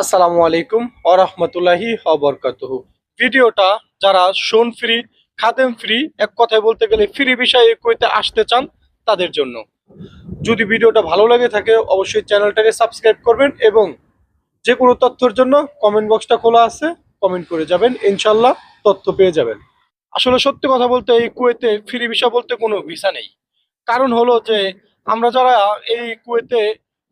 আসসালামু আলাইকুম আরহামতুল্লাহি অবরকাতুহু ভিডিওটা যারা শোন ফ্রি, খাদেম ফ্রি, এক কথায় বলতে গেলে ফ্রি বিষয়ে কইতে আসতে চান তাদের জন্য। যদি ভিডিওটা ভালো লাগে থাকে, অবশ্যই চ্যানেলটাকে সাবস্ক্রাইব করবেন এবং যে কোনো তথ্যের জন্য কমেন্ট বক্সটা খোলা আছে, কমেন্ট করে যাবেন ইনশাল্লাহ তথ্য পেয়ে যাবেন। আসলে সত্যি কথা বলতে এই কুয়েতে ফ্রি ভিসা বলতে কোনো ভিসা নেই। কারণ হলো যে আমরা যারা এই কুয়েতে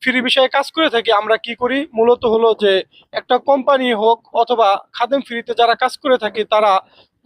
ফ্রি বিষয়ে কাজ করে থাকি, আমরা কি করি? মূলত হলো যে একটা কোম্পানি হোক অথবা খাদেম ফ্রিতে যারা কাজ করে থাকি, তারা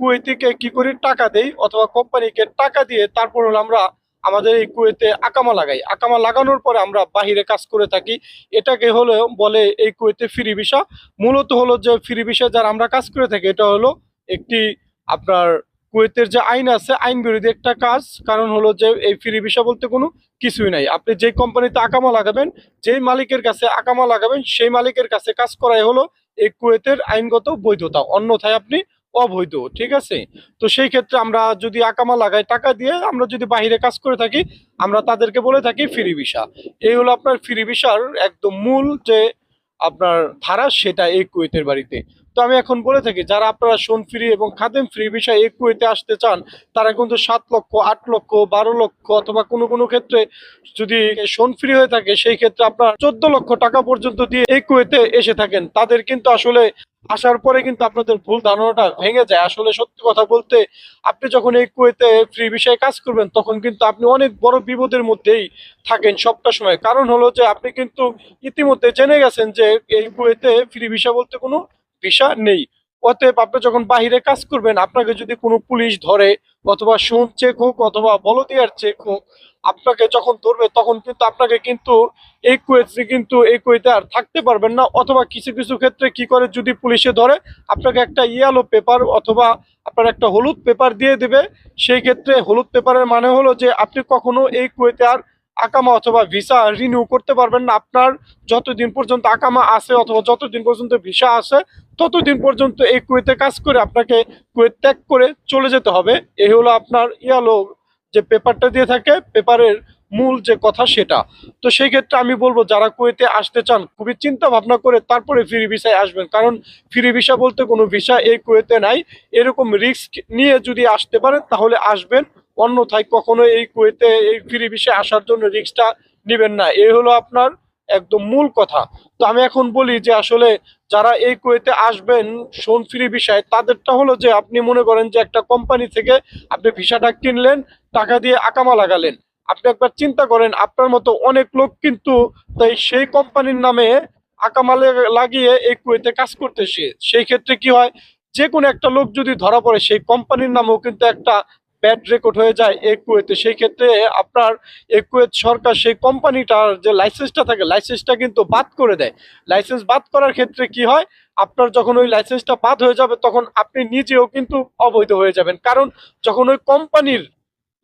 কুয়েতিকে কি করি? টাকা দেই অথবা কোম্পানিকে টাকা দিয়ে তারপর হলো আমরা আমাদের এই কুয়েতে আকামা লাগাই। আকামা লাগানোর পরে আমরা বাহিরে কাজ করে থাকি। এটাকে হলো বলে এই কুয়েতে ফ্রি ভিসা। মূলত হলো যে ফ্রি ভিসা যারা আমরা কাজ করে থাকি, এটা হলো একটি আপনার কুয়েতের যে আইন আছে, আইন বিরোধী একটা কাজ। কারণ হলো যে, এই ফ্রি ভিসা বলতে কোনো কিছুই নাই। আপনি যে কোম্পানিতে আকামা লাগাবেন, যেই মালিকের কাছে আকামা লাগাবেন, সেই মালিকের কাছে কাজ করাই হলো এই কুয়েতের আইনগত বৈধতা। অন্যথায় আপনি অবৈধ, ঠিক আছে? তো সেই ক্ষেত্রে আমরা যদি আকামা লাগাই টাকা দিয়ে, আমরা যদি বাহিরে কাজ করে থাকি, আমরা তাদেরকে বলে থাকি ফ্রি ভিসা এই হলো আপনার ফ্রি ভিসার একদম মূল যে আপনার ভাড়া সেটা এই কুয়েতের বাড়িতে। তো আমি এখন বলে থাকি, যারা আপনারা সোন ফ্রি এবং খাদেম ফ্রি বিষয়ে এই কুয়েতে আসতে চান, তারা কিন্তু সাত লক্ষ, আট লক্ষ, বারো লক্ষ অথবা কোনো কোনো ক্ষেত্রে যদি সোন ফ্রি হয়ে থাকে, সেই ক্ষেত্রে আপনার চোদ্দ লক্ষ টাকা পর্যন্ত দিয়ে এই কুয়েতে এসে থাকেন। তাদের কিন্তু আসলে আসার পরে কিন্তু আপনাদের ভুল ধারণাটা ভেঙে যায়। আসলে সত্যি কথা বলতে, আপনি যখন এই কুয়েতে ফ্রি বিষয়ে কাজ করবেন, তখন কিন্তু আপনি অনেক বড় বিপদের মধ্যেই থাকেন সবটা সময়। কারণ হলো যে, আপনি কিন্তু ইতিমধ্যে জেনে গেছেন যে, এই কুয়েতে ফ্রি ভিসা বলতে কোনো ভিসা নেই। অতএব আপনি যখন বাহিরে কাজ করবেন, আপনাকে যদি কোনো পুলিশ ধরে অথবা সুন চেক হোক অথবা বলদিয়ার চেক হোক, আপনাকে যখন ধরবে তখন কিন্তু আপনাকে কিন্তু এই কুয়েতে কিন্তু এই কুয়েতে আর থাকতে পারবেন না। অথবা কিছু কিছু ক্ষেত্রে কি করে যদি পুলিশে ধরে, আপনাকে একটা ইয়ালো পেপার অথবা আপনার একটা হলুদ পেপার দিয়ে দেবে। সেই ক্ষেত্রে হলুদ পেপারের মানে হলো যে আপনি কখনো এই কুয়েতে আর আকামা অথবা ভিসা রিনিউ করতে পারবেন না। আপনার যতদিন পর্যন্ত আকামা আছে অথবা যতদিন পর্যন্ত ভিসা আছে, ততদিন পর্যন্ত এই কুয়েতে কাজ করে আপনাকে কুয়েত ত্যাগ করে চলে যেতে হবে। এই হলো আপনার ইয়ালো যে পেপারটা দিয়ে থাকে, পেপারের মূল যে কথা সেটা। তো সেই ক্ষেত্রে আমি বলব, যারা কুয়েতে আসতে চান, খুবই চিন্তা ভাবনা করে তারপরে ফ্রি ভিসায় আসবেন। কারণ ফ্রি ভিসা বলতে কোনো ভিসা এই কুয়েতে নাই। এরকম রিস্ক নিয়ে যদি আসতে পারেন, তাহলে আসবেন। অন্যথায় কখনো এই কুয়েতে, এই ফ্রি ভিসায় আসার জন্য রিস্কটা নেবেন না। এই হলো আপনার একদম মূল কথা। তো আমি এখন বলি যে আসলে যারা এই কুয়েতে আসবেন সোন ফ্রি বিষয়, তাদেরটা হলো যে আপনি মনে করেন যে একটা কোম্পানি থেকে আপনি ভিসাটা কিনলেন, টাকা দিয়ে আকামা লাগালেন। আপনি একবার চিন্তা করেন, আপনার মতো অনেক লোক কিন্তু তাই সেই কোম্পানির নামে আকামালে লাগিয়ে এই কুয়েতে কাজ করতেছে। সেই ক্ষেত্রে কি হয়, যে কোনো একটা লোক যদি ধরা পড়ে, সেই কোম্পানির নামেও কিন্তু একটা ব্যাড রেকর্ড হয়ে যায় এই কুয়েতে, সেই ক্ষেত্রে আপনার এই কুয়েত সরকার সেই কোম্পানিটার যে লাইসেন্সটা থাকে লাইসেন্সটা কিন্তু বাদ করে দেয়। লাইসেন্স বাদ করার ক্ষেত্রে কি হয়? আপনার যখন ওই লাইসেন্সটা বাদ হয়ে যাবে, তখন আপনি নিজেও কিন্তু অবৈধ হয়ে যাবেন। কারণ যখন ওই কোম্পানির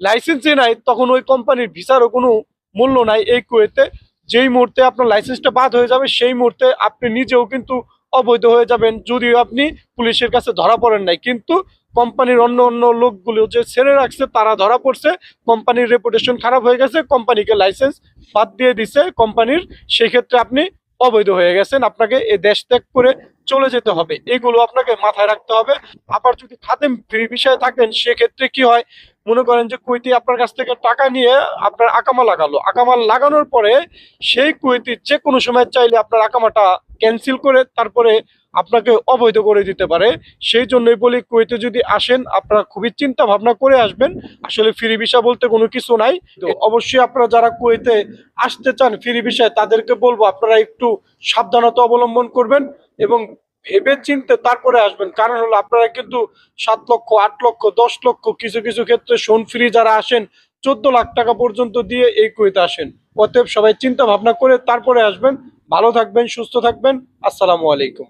লাইসেন্সই নাই, তখন ওই কোম্পানির ভিসারও কোনো মূল্য নাই এই কুয়েতে। যেই মুহূর্তে আপনার লাইসেন্সটা বাদ হয়ে যাবে, সেই মুহূর্তে আপনি নিজেও কিন্তু অবৈধ হয়ে যাবেন, যদিও আপনি পুলিশের কাছে ধরা পড়েন নাই। কিন্তু কোম্পানির অন্য অন্য লোকগুলো যে ছেড়ে রাখছে, তারা ধরা পড়ছে, কোম্পানির রেপুটেশন খারাপ হয়ে গেছে, কোম্পানিকে লাইসেন্স বাদ দিয়ে দিছে কোম্পানির সেই ক্ষেত্রে আপনি অবৈধ হয়ে গেছেন। আপনাকে এ দেশ ত্যাগ করে চলে যেতে হবে। এগুলো আপনাকে মাথায় রাখতে হবে। আবার যদি খাদেম ফ্রি বিষয়ে থাকেন, সেক্ষেত্রে কি হয়? মনে করেন যে কুইতি আপনার কাছ থেকে টাকা নিয়ে আপনার আকামা লাগালো। আকামা লাগানোর পরে সেই কুইতি যে কোনো সময় চাইলে আপনার আকামাটা ক্যান্সেল করে, তারপরে আপনাকে অবৈধ করে দিতে পারে। সেই জন্যই বলি কুয়েতে যদি আসেন আপনারা খুবই চিন্তা ভাবনা করে আসবেন। আসলে ফ্রি ভিসা বলতে কোনো কিছু নাই। তো অবশ্যই আপনারা যারা কুয়েতে আসতে চান ফ্রি ভিসায় তাদেরকে বলব আপনারা একটু সাবধানতা অবলম্বন করবেন এবং ভেবে চিনতে তারপরে আসবেন। কারণ হলো আপনারা কিন্তু সাত লক্ষ আট লক্ষ দশ লক্ষ কিছু কিছু ক্ষেত্রে শোন ফ্রি যারা আসেন চোদ্দ লাখ টাকা পর্যন্ত দিয়ে এই কুয়েতে আসেন। অতএব সবাই চিন্তা ভাবনা করে তারপরে আসবেন। ভালো থাকবেন সুস্থ থাকবেন। আসসালামু আলাইকুম।